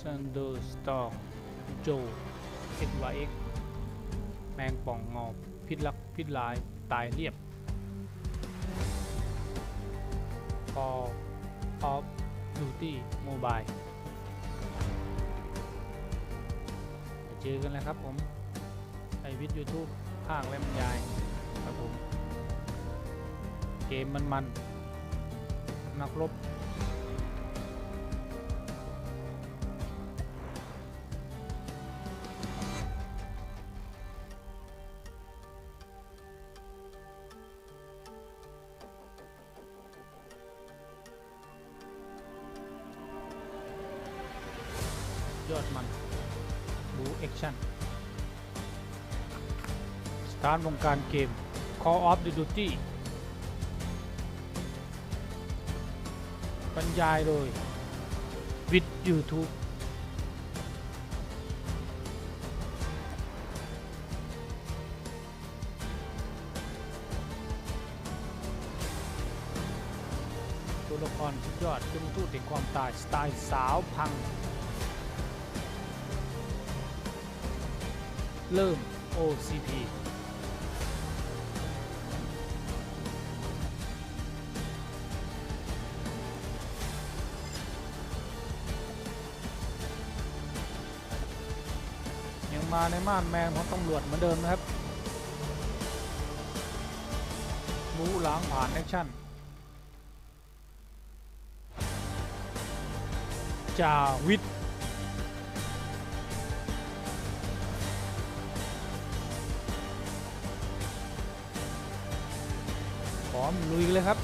ซันเดอร์สตอร์โจเอ็ดวาเอ็กแมงป่องงอบพิษลักพิษลาย ตายเรียบ Call of Duty Mobile เจอกันแล้วครับผมไอวิท YouTube ภาคและบรรยายครับผม เกมมันมันนักรบ บูแอคชั่นสตาร์ทวงการเกม Call of Duty บรรยายโดยวิด YouTube ตัวละครสุดยอดขึ้นทูตแห่งความตาย สไตล์สาวพัง เริ่ม OCP ยังมาในม่านแมงของตำรวจเหมือนเดิมนะครับบูล้างผ่านแอคชั่นจาวิท อมลุยเลยครับ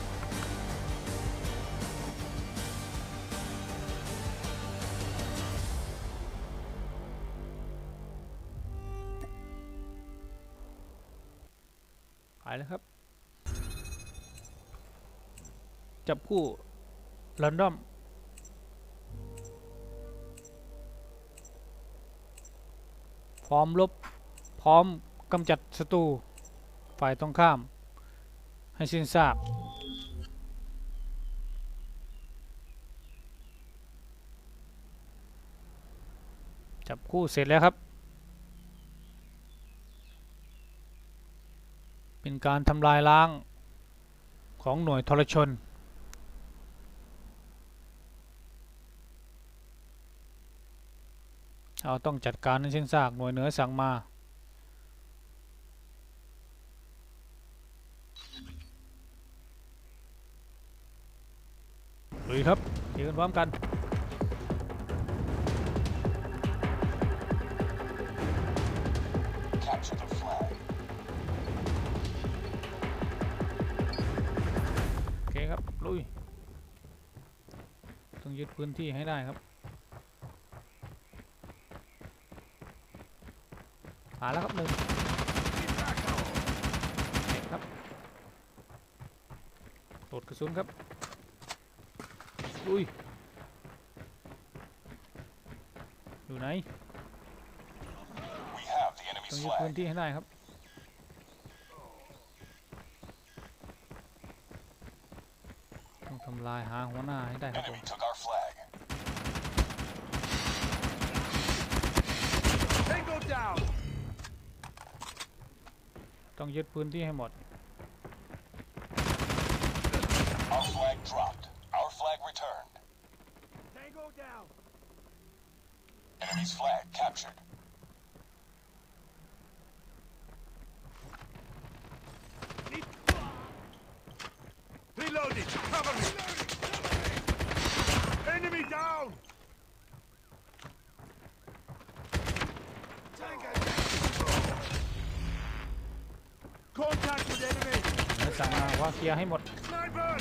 ไปแล้วครับ จับคู่รันดอมพร้อมลบ พร้อมกำจัดศัตรู ฝ่ายตรงข้าม ให้สิ้นซากจับคู่เสร็จแล้วครับ เป็นการทำลายล้างของหน่วยทรชนเอาต้องจัดการให้สิ้นซากหน่วยเหนือสั่งมา ครับเจอกันพร้อมกัน Capture the flag. โอเคครับ ลุย ต้องยึดพื้นที่ให้ได้ครับมาแล้วครับหนึ่งเจ็บครับโหลดกระสุนครับ ลุยอยู่ไหน We have the ต้อง enemy's ยึดพื้น flag. ที่ให้ได้ครับต้องทำลายหาหัวหน้าให้ได้ครับผม Enemy took our flag. Tango down! ต้องยึดพื้นที่ให้หมด Our flag dropped. Enemy's flag captured. Reloading! Cover me! Enemy down! Contact with enemy! เดี๋ยวสั่งมาว่าเคลียร์ให้หมด Sniper!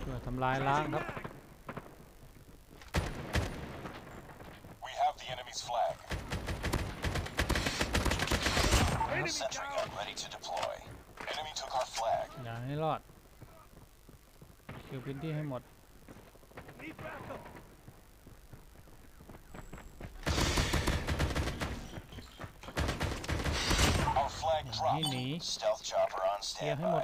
เพื่อทำลายล้างครับ Sentry gun ready to deploy. Enemy took our flag. อย่าให้รอดเคลียร์พื้นที่ให้หมด Need backup. Our flag Ini. dropped. Stealth chopper on เคลียร์ให้หมด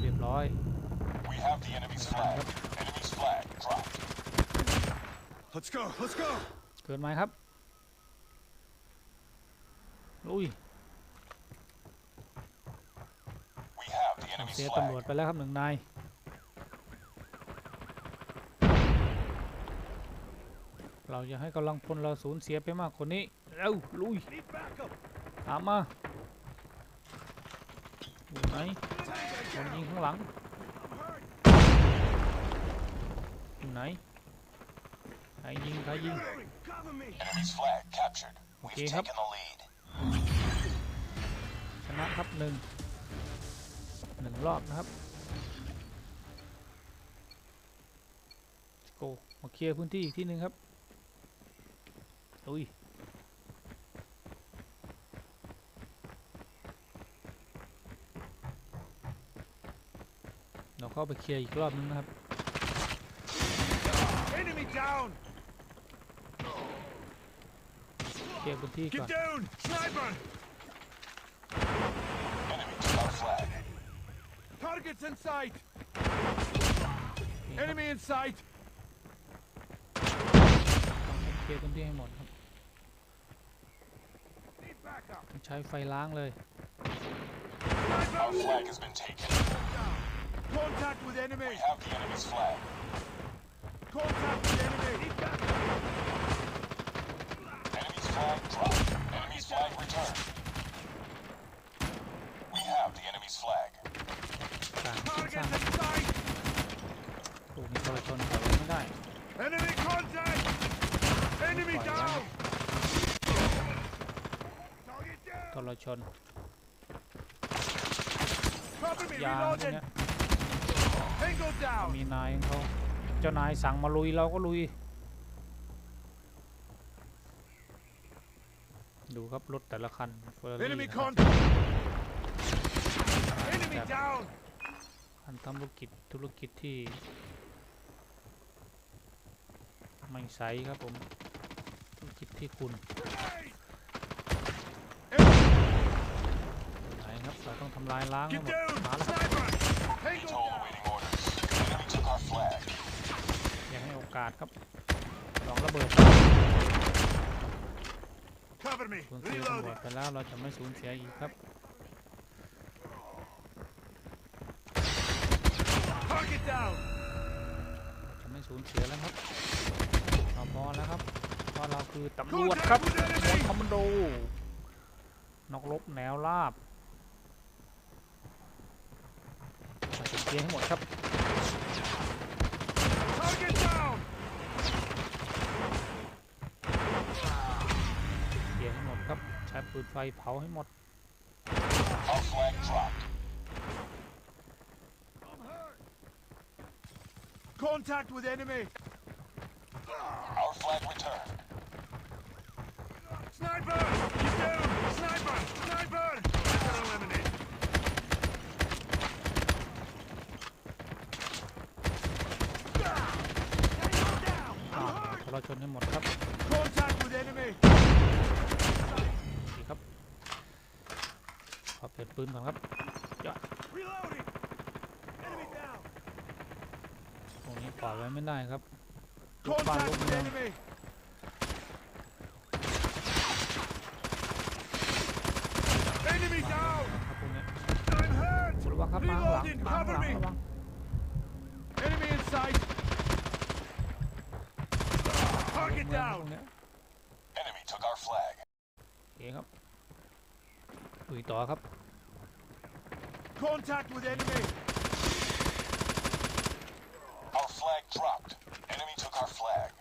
เรียบร้อย We have the enemy's flag. Enemy's flag dropped. Let's go, let's go! เกินไหมครับ ลุย We have the enemy's เสียตำรวจ flag. ไปแล้วครับหนึ่งนาย เราจะให้กำลังพลเราสูญเสียไปมากกว่านี้ เร็วลุย Need backup! ตามมา อยู่ไหนโดนยิงข้างหลังอยู่ไหนใครยิงใครยิง Cover me! Enemy's flag captured. We've Okay, hấp. taken the lead. ชนะครับหนึ่งหนึ่งรอบนะครับโกมาเคลียร์พื้นที่อีกที่หนึ่งครับอุ้ย เราเข้าไปเคลียร์อีกรอบนึงนะครับ Enemy down! เคลียร์พื้นที่ก่อน Get down! Sniper! Enemy took our flag. Targets in sight! นี่ครับ Enemy in sight! ต้องเคลียร์พื้นที่ให้หมดครับ Need backup! ต้องใช้ไฟล้างเลย Our Sniper! flag has been taken. Down! Contact with enemy! We have the enemy's flag. Contact with enemy! Need backup! Enemy's flag dropped. Enemy's flag returned. We have the enemy's flag. การขึ้นสร้าง Targets in sight! ถูกมีตัวชนแต่ว่าไม่ได้ Enemy contact! Enemy Phải down! lắm. Target down! ตัวชน Cover me! ยางพวก Reloading! เนี้ย Tango down! มีนายของเขาเจ้านายสั่งมาลุยเราก็ลุย ดูครับรถแต่ละคันเฟอร์รี่ Enemy นะครับ contact! Enemy Yep. down! คันทำธุรกิจธุรกิจที่ไม่ใสครับผมธุรกิจที่คุณ Grenade! ไหนครับเราต้องทำลายล้างให้ Get หมด down! มาแล้ว ย่าให้โอกาสครับ ลองระเบิด Cover me! สูญเสียตำรวจ Reloading! ไปแล้วเราจะไม่สูญเสียอีกครับ Target down! จะไม่สูญเสียแล้วครับเราพอแล้วครับเพราะเราคือตำรวจครับ Contact with มวล enemy! คอมมานโดนอกรบแนวราบมาจะเคลียร์ให้หมดครับ ครับปืนไฟเผาให้หมดเราชนให้หมดครับ ปลี่ยนปืนก่อนครับ Reloading! Enemy down! ตรงนี้ปล่อยไว้ไม่ได้ครับลูกบ้าน Contact ลูก with เมือง enemy! Enemy down! ครับพวกเนี้ย I'm hurt! ระวังครับมาข้างหลัง Reloading! มาข้างห Cover ลัง me! ระวัง Enemy in sight! ลูก Target เมืองพว down! กเนี้ย Enemy took our flag. โอเคครับลุยต่อครับ Contact with enemy! Our flag dropped. Enemy took our flag.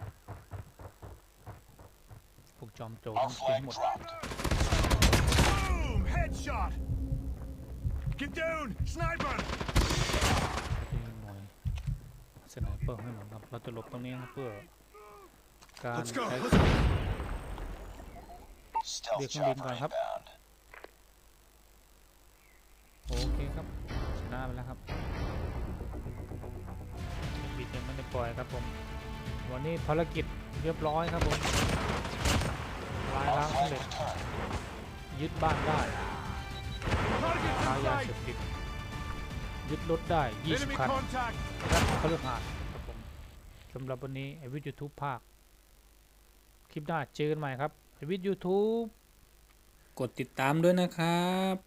จอมโจร Our ต้องทิ้ง flag หมด dropped. Boom! Headshot! Get down! Sniper! ที่หน่วยสไนเปอร์ให้หมดครับ เราจะหลบตรงนี้ครับเพื่อการ Let's go! ใช้ Let's go! Stealth Việc không chopper điện thoại hấp. inbound. โอเค ครับชนะไปแล้วครับบิดยังไม่ได้ปล่อยครับผม วันนี้ภารกิจเรียบร้อยครับผมลายล้างสำเร็จยึดบ้านได้ Target ค้ายาเสพติดยึดรถได้ 20 คัน contact! ครับเขาเลือกหาดครับผมสำหรับวันนี้ไอวิดยูทูบภาค คลิปหน้าเจอกันใหม่ครับไอวิดยูทูบกดติดตามด้วยนะครับ